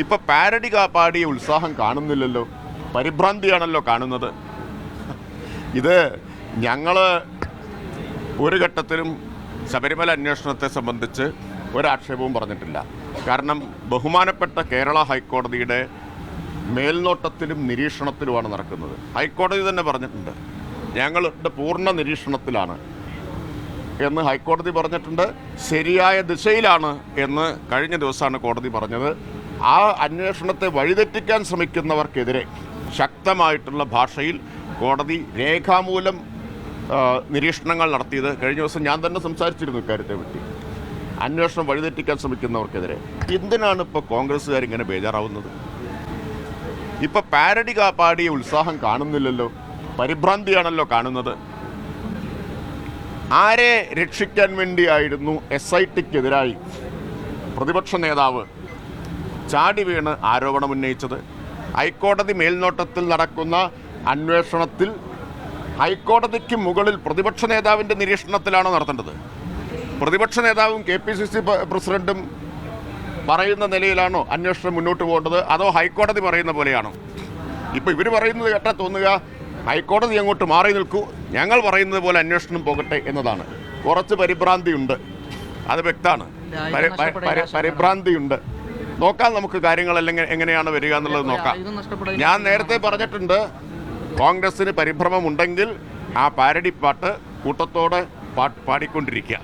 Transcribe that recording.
ഇപ്പൊ പാരഡി പാടിയ ഉത്സാഹം കാണുന്നില്ലല്ലോ. പരിഭ്രാന്തിയാണല്ലോ കാണുന്നത്. ഇത് ഞങ്ങൾ ഒരു ഘട്ടത്തിലും ശബരിമല അന്വേഷണത്തെ സംബന്ധിച്ച് ഒരാക്ഷേപവും പറഞ്ഞിട്ടില്ല. കാരണം ബഹുമാനപ്പെട്ട കേരള ഹൈക്കോടതിയുടെ മേൽനോട്ടത്തിലും നിരീക്ഷണത്തിലുമാണ് നടക്കുന്നത്. ഹൈക്കോടതി തന്നെ പറഞ്ഞിട്ടുണ്ട്. ഞങ്ങളുടെ പൂർണ നിരീക്ഷണത്തിലാണ്. എന്ന് ഹൈക്കോടതി പറഞ്ഞിട്ടുണ്ട്. ശരിയായ ദിശയിലാണ് എന്ന് കഴിഞ്ഞ ദിവസമാണ് കോടതി പറഞ്ഞത്. ആ അന്വേഷണത്തെ വഴിതെറ്റിക്കാൻ ശ്രമിക്കുന്നവർക്കെതിരെ ശക്തമായിട്ടുള്ള ഭാഷയിൽ കോടതി രേഖാമൂലം നിരീക്ഷണങ്ങൾ നടത്തിയത്. കഴിഞ്ഞ ദിവസം ഞാൻ തന്നെ സംസാരിച്ചിരുന്നു ഇക്കാര്യത്തെ പറ്റി. അന്വേഷണം വഴിതെറ്റിക്കാൻ ശ്രമിക്കുന്നവർക്കെതിരെ. എന്തിനാണ് ഇപ്പോൾ കോൺഗ്രസ്സുകാർ ഇങ്ങനെ ബേജാറാവുന്നത്? ഇപ്പൊ പാരഡി കാപ്പാടിയ പാടിയ ഉത്സാഹം കാണുന്നില്ലല്ലോ. പരിഭ്രാന്തിയാണല്ലോ കാണുന്നത്. ആരെ രക്ഷിക്കാൻ വേണ്ടിയായിരുന്നു എസ് ഐ ടിക്കെതിരായി പ്രതിപക്ഷ നേതാവ് ചാടി വീണ് ആരോപണം ഉന്നയിച്ചത്. ഹൈക്കോടതി മേൽനോട്ടത്തിൽ നടക്കുന്ന അന്വേഷണത്തിൽ ഹൈക്കോടതിക്ക് മുകളിൽ പ്രതിപക്ഷ നേതാവിന്റെ നിരീക്ഷണത്തിലാണ് നടത്തേണ്ടത്. പ്രതിപക്ഷ നേതാവും കെ പി സി സി പ്രസിഡന്റും പറയുന്ന നിലയിലാണോ അന്വേഷണം മുന്നോട്ട് പോകേണ്ടത്? അതോ ഹൈക്കോടതി പറയുന്ന പോലെയാണോ? ഇപ്പൊ ഇവർ പറയുന്നത് കേട്ടാ തോന്നുക ഹൈക്കോടതി അങ്ങോട്ട് മാറി നിൽക്കൂ. ഞങ്ങൾ പറയുന്നത് പോലെ അന്വേഷണം പോകട്ടെ എന്നതാണ്. കുറച്ച് പരിഭ്രാന്തിയുണ്ട്. അത് വ്യക്തമാണ്. പരി- പരി- പരി- പരിഭ്രാന്തിയുണ്ട്. നോക്കാം നമുക്ക് കാര്യങ്ങൾ അല്ലെങ്കിൽ എങ്ങനെയാണ് വരിക എന്നുള്ളത് നോക്കാം. ഞാൻ നേരത്തെ പറഞ്ഞിട്ടുണ്ട് കോൺഗ്രസിന് പരിഭ്രമമുണ്ടെങ്കിൽ ആ പാരടിപ്പാട്ട് പാട്ട് കൂട്ടത്തോടെ പാടിക്കൊണ്ടിരിക്കുക.